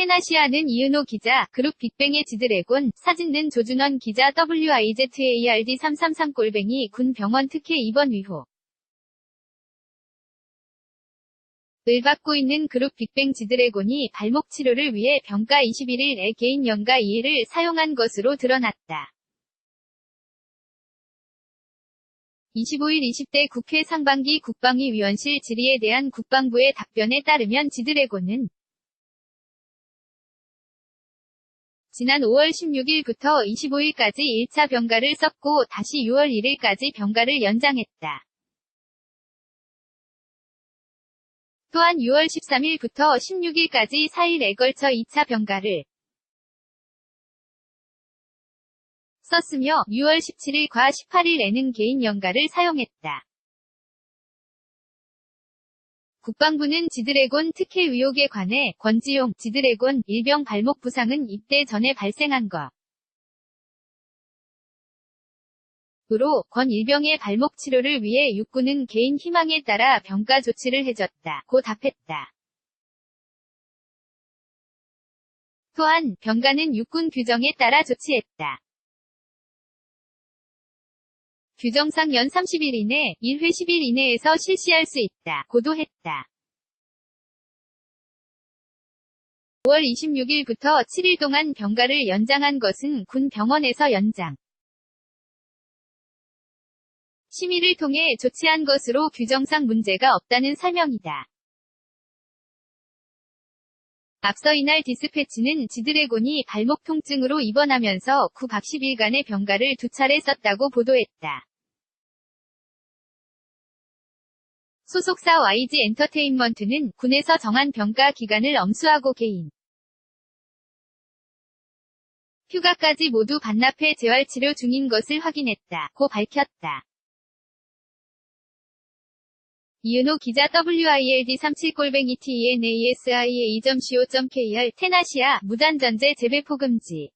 테나시아는 이은호 기자, 그룹 빅뱅의 지드래곤, 사진는 조준원 기자 WIZARD333꼴뱅이 군 병원 특혜 입원 위호. 을 받고 있는 그룹 빅뱅 지드래곤이 발목 치료를 위해 병가 21일에 개인 연가 2일을 사용한 것으로 드러났다. 25일 20대 국회 상반기 국방위 위원실 질의에 대한 국방부의 답변에 따르면 지드래곤은 지난 5월 16일부터 25일까지 1차 병가를 썼고 다시 6월 1일까지 병가를 연장했다. 또한 6월 13일부터 16일까지 4일에 걸쳐 2차 병가를 썼으며 6월 17일과 18일에는 개인 연가를 사용했다. 국방부는 지드래곤 특혜 의혹에 관해 권지용 지드래곤 일병 발목 부상은 입대 전에 발생한 것. 으로 권 일병의 발목 치료를 위해 육군은 개인 희망에 따라 병가 조치를 해줬다. 고 답했다. 또한 병가는 육군 규정에 따라 조치했다. 규정상 연 30일 이내, 1회 10일 이내에서 실시할 수 있다. 고도했다. 5월 26일부터 7일 동안 병가를 연장한 것은 군 병원에서 연장. 심의를 통해 조치한 것으로 규정상 문제가 없다는 설명이다. 앞서 이날 디스패치는 지드래곤이 발목 통증으로 입원하면서 9박 10일간의 병가를 두 차례 썼다고 보도했다. 소속사 YG 엔터테인먼트는 군에서 정한 병가 기간을 엄수하고 개인 휴가까지 모두 반납해 재활치료 중인 것을 확인했다. 고 밝혔다. 이은호 기자 WILD 37골뱅이 TENASIA 2.co.kr 테나시아 무단전제 재배포 금지